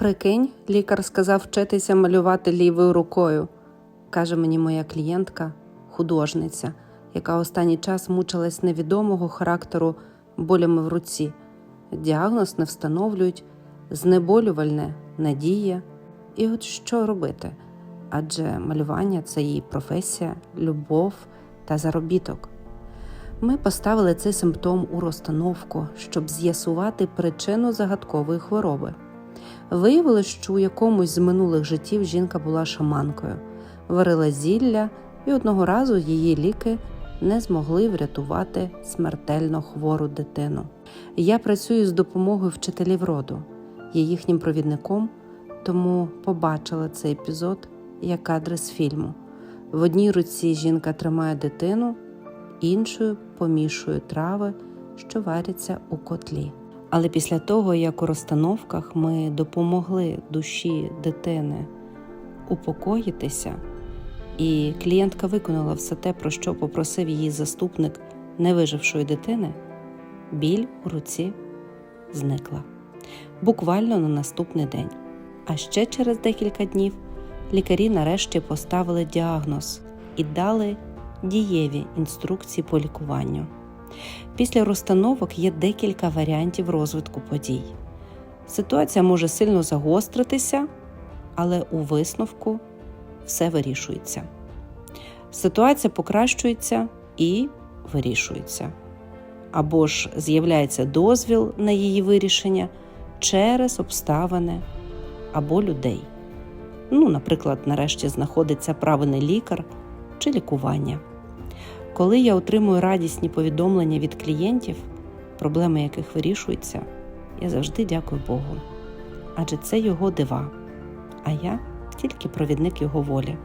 Прикинь, лікар сказав вчитися малювати лівою рукою, каже мені моя клієнтка, художниця, яка останній час мучилась невідомого характеру болями в руці. Діагноз не встановлюють, знеболювальне надія. І от що робити? Адже малювання це її професія, любов та заробіток. Ми поставили цей симптом у розстановку, щоб з'ясувати причину загадкової хвороби. Виявилось, що у якомусь з минулих життів жінка була шаманкою, варила зілля, і одного разу її ліки не змогли врятувати смертельно хвору дитину. Я працюю з допомогою вчителів роду, є їхнім провідником, тому побачила цей епізод як кадри з фільму. В одній руці жінка тримає дитину, іншою помішує трави, що варяться у котлі. Але після того, як у розстановках ми допомогли душі дитини упокоїтися, і клієнтка виконала все те, про що попросив її заступник невижившої дитини, біль у руці зникла буквально на наступний день. А ще через декілька днів лікарі нарешті поставили діагноз і дали дієві інструкції по лікуванню. Після розстановок є декілька варіантів розвитку подій. Ситуація може сильно загостритися, але у висновку все вирішується. Ситуація покращується і вирішується. Або ж з'являється дозвіл на її вирішення через обставини або людей. Ну, наприклад, нарешті знаходиться правильний лікар чи лікування. Коли я отримую радісні повідомлення від клієнтів, проблеми яких вирішуються, я завжди дякую Богу. Адже це його дива, а я тільки провідник його волі.